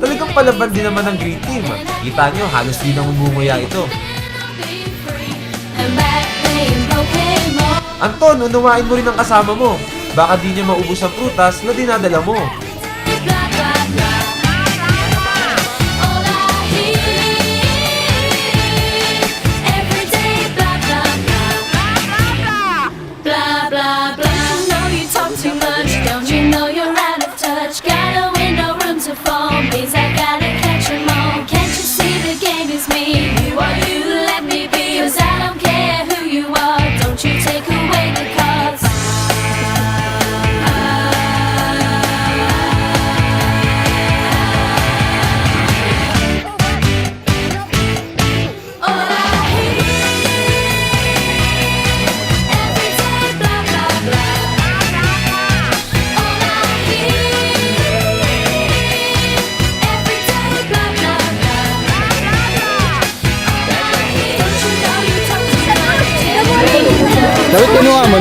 Talagang palaban din naman ng green team. Kita nyo, halos di na umumuya ito. Anton, unawain mo rin ang kasama mo. Baka di niya maubos ang prutas na dinadala mo.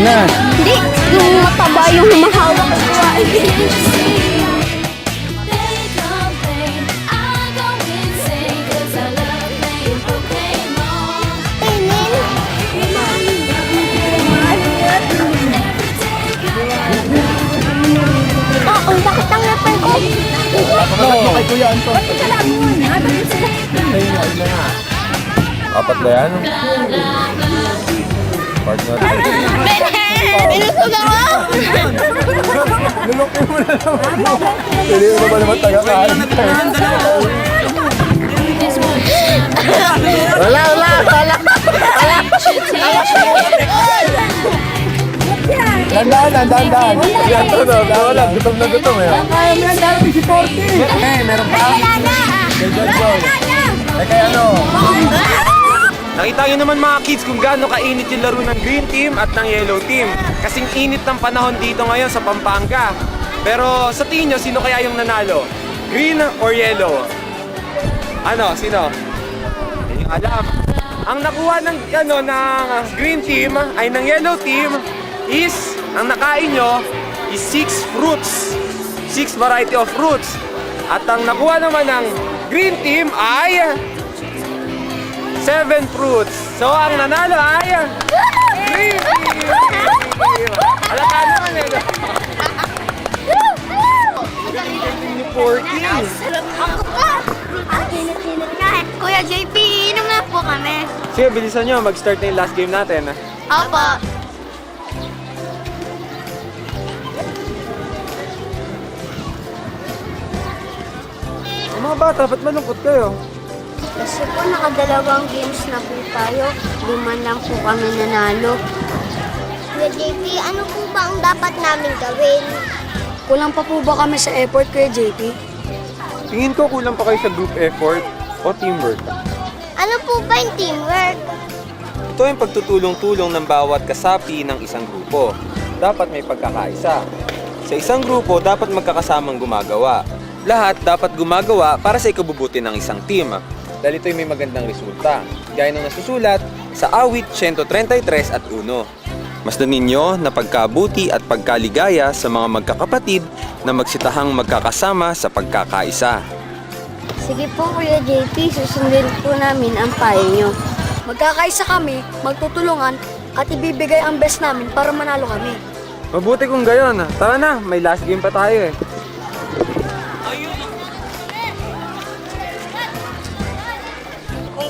They complain, I go insane 'cause I love playing Pokemon. Ah, ang sakit ng lapan ko. No. Kay Kuya Anton. Apat na yan? Partner. Binusog ako! Pwede mo ba naman taga-kain? Wala, wala, wala. Dandaan, dandaan, dandaan. Yan, to, no. Wala, gutom na gutom eh. Kaya mo yan, dami si Forty. Eh, meron pa? Kay John John. Eh, kaya ano? Nakita nyo naman mga kids kung gaano kainit yung laro ng green team at ng yellow team. Kasing init ng panahon dito ngayon sa Pampanga. Pero sa tingin nyo, sino kaya yung nanalo? Green or yellow? Ano, sino? Hindi alam. Ang nakuha ng, ano, ng green team ay ng yellow team is, ang nakain nyo is six fruits. Six variety of fruits. At ang nakuha naman ng green team ay seven fruits. So, ang nanalo ay. Alaka naman eh. Galing ni Porky. Kuya JP, inom na po kami. Sige, bilisan nyo. Mag-start na yung last game natin. Opo. Mga bata, ba't malungkot kayo? Kasi po nakadalawang games na po tayo. Lima lang po kami nanalo. Kuya JP, ano po ba ang dapat namin gawin? Kulang pa po ba kami sa effort, Kuya JP? Tingin ko kulang pa kayo sa group effort o teamwork. Ano po ba yung teamwork? Ito yung pagtutulong-tulong ng bawat kasapi ng isang grupo. Dapat may pagkakaisa. Sa isang grupo, dapat magkakasamang gumagawa. Lahat dapat gumagawa para sa ikabubuti ng isang team. Dahil ito'y may magandang resulta. Gaya ng nasusulat sa awit 133 at 1. Masdan ninyo na pagkabuti at pagkaligaya sa mga magkakapatid na magsitahang magkakasama sa pagkakaisa. Sige po, Kuya JP, susundin po namin ang payo nyo. Magkakaisa kami, magtutulungan, at ibibigay ang best namin para manalo kami. Mabuti kung gayon. Tara na, may last game pa tayo eh.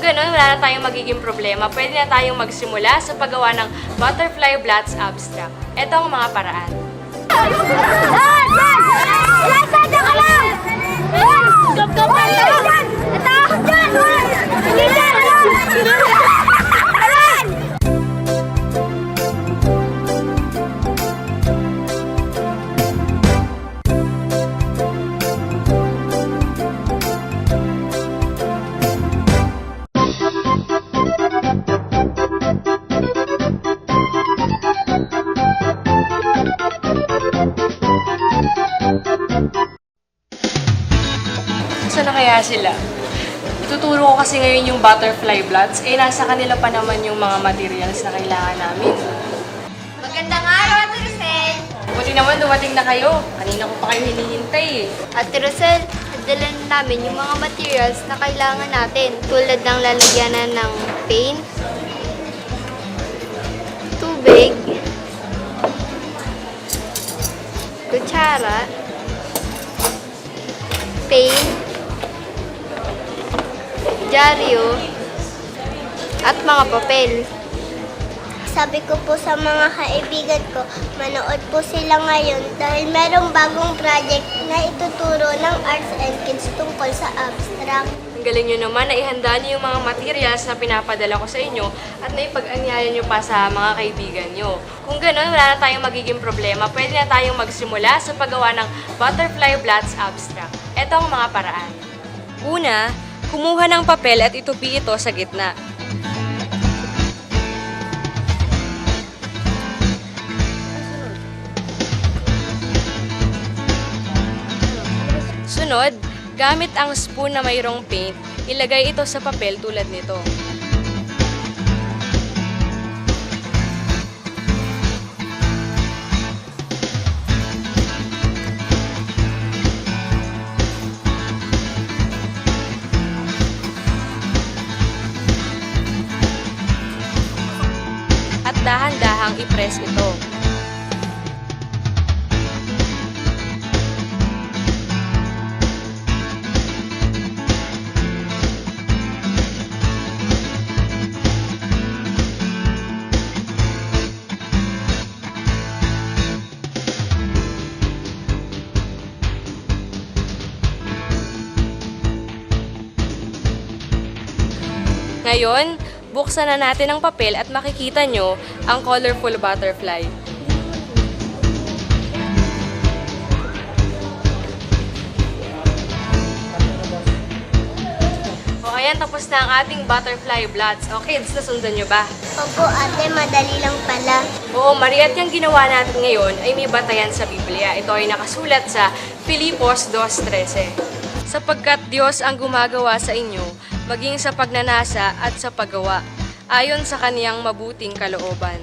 Kung gano'n, wala na tayong magiging problema. Pwede na tayong magsimula sa paggawa ng Butterfly Blots Abstract. Ito ang mga paraan. Lasada ka lang! Gab gab Ito! Diyan! Hindi dyan! Sila? Ituturo ko kasi ngayon yung butterfly blots. Eh, nasa kanila pa naman yung mga materials na kailangan namin. Magandang araw, Ate Rosel! Buti naman dumating na kayo. Kanina ko pa kayo hinihintay eh. At Rosel, nadala na namin yung mga materials na kailangan natin tulad ng lalagyanan ng paint, dyaryo, at mga papel. Sabi ko po sa mga kaibigan ko, manood po sila ngayon dahil merong bagong project na ituturo ng Arts and Kids tungkol sa abstract. Ang galing nyo naman na ihanda niyo yung mga materials na pinapadala ko sa inyo at naipag-anyaya nyo pa sa mga kaibigan nyo. Kung gano'n, wala na tayong magiging problema. Pwede na tayong magsimula sa paggawa ng Butterfly Blats Abstract. Ito ang mga paraan. Una, kumuha ng papel at itupi ito sa gitna. Sunod, gamit ang spoon na mayroong paint, ilagay ito sa papel tulad nito. I-press ito. Ngayon, buksan na natin ang papel at makikita nyo ang colorful butterfly. O ayan, tapos na ang ating butterfly blots. O kids, nasundan nyo ba? Opo ate, madali lang pala. Oo, Maria, at yung ginawa natin ngayon ay may batayan sa Biblia. Ito ay nakasulat sa Filipos 2.13. Sapagkat Diyos ang gumagawa sa inyo, maging sa pagnanasa at sa paggawa, ayon sa kaniyang mabuting kalooban.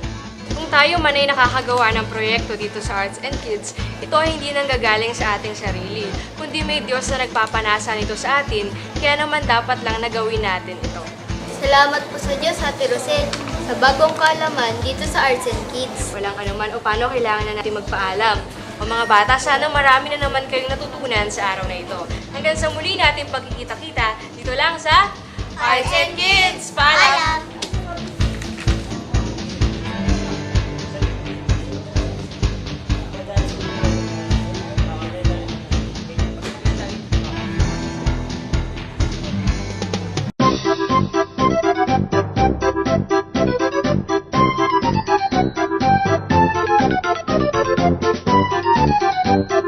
Kung tayo man ay nakakagawa ng proyekto dito sa Arts and Kids, ito ay hindi nanggagaling sa ating sarili, kundi may Diyos na nagpapanasa nito sa atin, kaya naman dapat lang nagawin natin ito. Salamat po sa Diyos, Ate Rosel, sa bagong kalaman dito sa Arts and Kids. Walang anuman o paano kailangan na natin magpaalam. O mga bata, sana marami na naman kayong natutunan sa araw na ito. Hanggang sa muli natin pagkikita-kita dito lang sa Arts and Kids! Paalam! Alam!